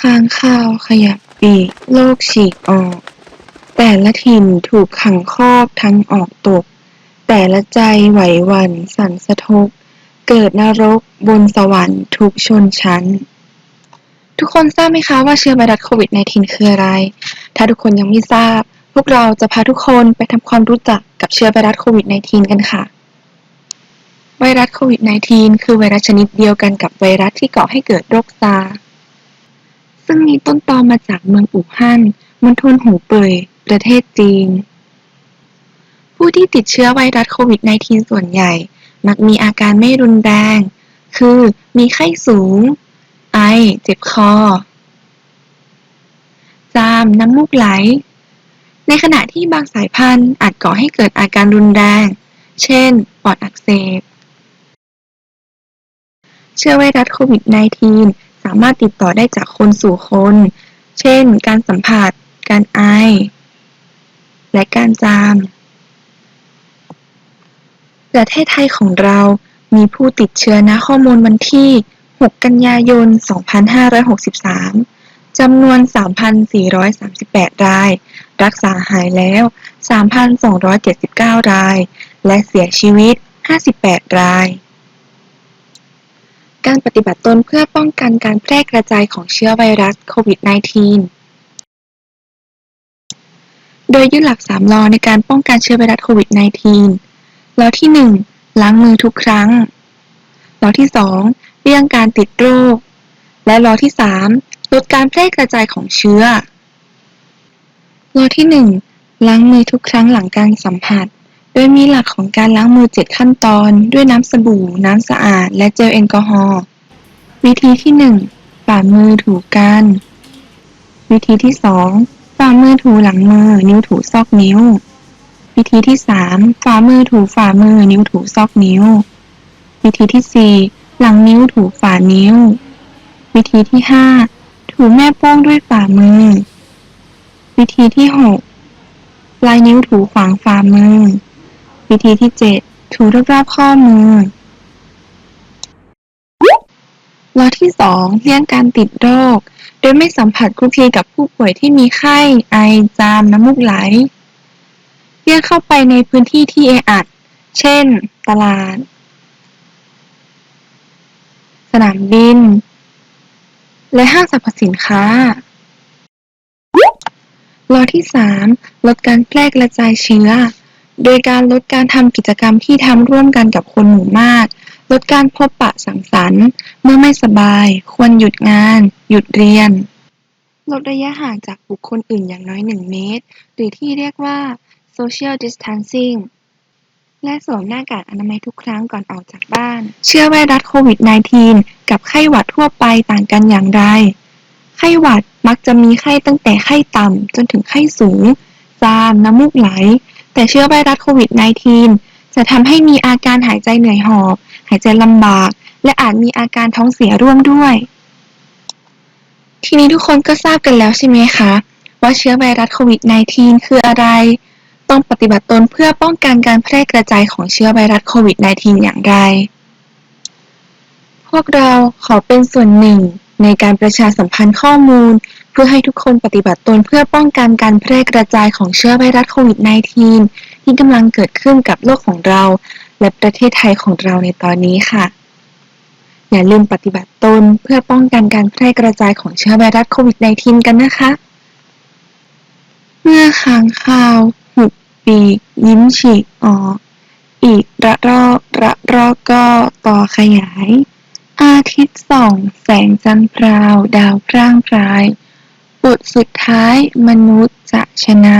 ค้างคาวขยับปีกโลกฉีกออก แต่ละถิ่นถูกขังคอกทั้งออกตก แต่ละใจไหวหวั่นสั่นสะทก เกิดนรกบนสวรรค์ทุกชนชั้น ทุกคนทราบไหมคะว่าเชื้อไวรัสโควิด -19 คืออะไร ถ้าทุกคนยังไม่ทราบ พวกเราจะพาทุกคนไปทำความรู้จักกับเชื้อไวรัสโควิด -19 กันค่ะไวรัสโควิด -19 คือไวรัสชนิดเดียวกันกับไวรัสที่ก่อให้เกิดโรคซาร์ ซึ่งมีต้นตอมาจากเมืองอู่ฮั่นมณฑลหูเป่ยประเทศจีน ผู้ที่ติดเชื้อไวรัสโควิด -19 ส่วนใหญ่ มักมีอาการไม่รุนแรง คือมีไข้สูง ไอ เจ็บคอ จาม น้ำมูกไหล ในขณะที่บางสายพันธุ์อาจก่อให้เกิดอาการรุนแรง เช่น ปอดอักเสบ เชื้อไวรัสโควิด -19 สามารถติดต่อได้จากคนสู่คน เช่น การสัมผัส การไอ และการจาม ประเทศไทยของเรามีผู้ติดเชื้อณข้อมูลวันที่ 6 กันยายน 2563 จำนวน 3,438 ราย รักษาหายแล้ว 3,279 ราย และเสียชีวิต 58 ราย การปฏิบัติตนเพื่อป้องกันการแพร่กระจายของเชื้อไวรัสโควิด -19 โดยยึดหลัก 3 ลอในการป้องกันเชื้อไวรัสโควิด -19 ลอที่ 1 ล้างมือทุกครั้ง ลอที่ 2 เลี่ยงการติดโรค และลอที่ 3 ลดการแพร่กระจายของเชื้อ ลอที่ 1 ล้างมือทุกครั้งหลังการสัมผัส ดยมีหลักของการล้างมือ 7 ขั้นตอน ด้วยน้ำสบู่ น้ำสะอาด และเจลแอลกอฮอล์ วิธีที่ 1 ฝ่ามือถูกัน วิธีที่ 2 ฝ่ามือถูหลังมือ นิ้วถูซอกนิ้ว วิธีที่ 3 ฝ่ามือถูฝ่ามือ นิ้วถูซอกนิ้ว วิธีที่ 4 หลังนิ้วถูฝ่านิ้ว วิธีที่ 5 ถูแม่โป้งด้วยฝ่ามือ วิธีที่ 6 ปลายนิ้วถูขวางฝ่ามือ วิธีที่ 7 ถูรอบๆข้อมือลอที่ 2 เลี่ยงการติดโรค โดยไม่สัมผัสคลุกคลีกับผู้ป่วยที่มีไข้ ไอ จาม น้ำมูกไหล เลี่ยงเข้าไปในพื้นที่ที่แออัด เช่น ตลาด สนามบิน และห้างสรรพสินค้าลอที่ 3 ลดการแพร่กระจายเชื้อ โดยการลดการทำกิจกรรมที่ทำร่วมกันกับคนหมู่มาก ลดการพบปะสังสรรค์ เมื่อไม่สบาย ควรหยุดงาน หยุดเรียน ลดระยะห่างจากบุคคลอื่นอย่างน้อย 1 เมตร หรือที่เรียกว่า social distancing และสวมหน้ากากอนามัยทุกครั้งก่อนออกจากบ้าน เชื้อไวรัสโควิด -19 กับไข้หวัดทั่วไปต่างกันอย่างไร ไข้หวัดมักจะมีไข้ตั้งแต่ไข้ต่ำจนถึงไข้สูง จาม น้ำมูกไหล แต่เชื้อไวรัสโควิด -19 จะทำให้มีอาการหายใจเหนื่อยหอบ หายใจลำบาก และอาจมีอาการท้องเสียร่วมด้วย ทีนี้ทุกคนก็ทราบกันแล้วใช่ไหมคะ ว่าเชื้อไวรัสโควิด -19 คืออะไร ต้องปฏิบัติตนเพื่อป้องกันการแพร่กระจายของเชื้อไวรัสโควิด -19 อย่างไร พวกเราขอเป็นส่วนหนึ่ง ในการประชาสัมพันธ์ข้อมูล เพื่อให้ทุกคนปฏิบัติตนเพื่อป้องกันการแพร่กระจายของเชื้อไวรัสโควิด -19 ที่กำลังเกิดขึ้นกับโลกของเรา และประเทศไทยของเราในตอนนี้ค่ะ อย่าลืมปฏิบัติตนเพื่อป้องกันการแพร่กระจายของเชื้อไวรัสโควิด -19 กันนะคะ เมื่อค้างคาวหุบปีกยิ้มฉีกออกอีกระรอกระรอกก็ต่อขยาย อาทิตย์ส่อง แสงจันทร์พราว ดาวพร่างพราย บทสุดท้ายมนุษย์จะชนะ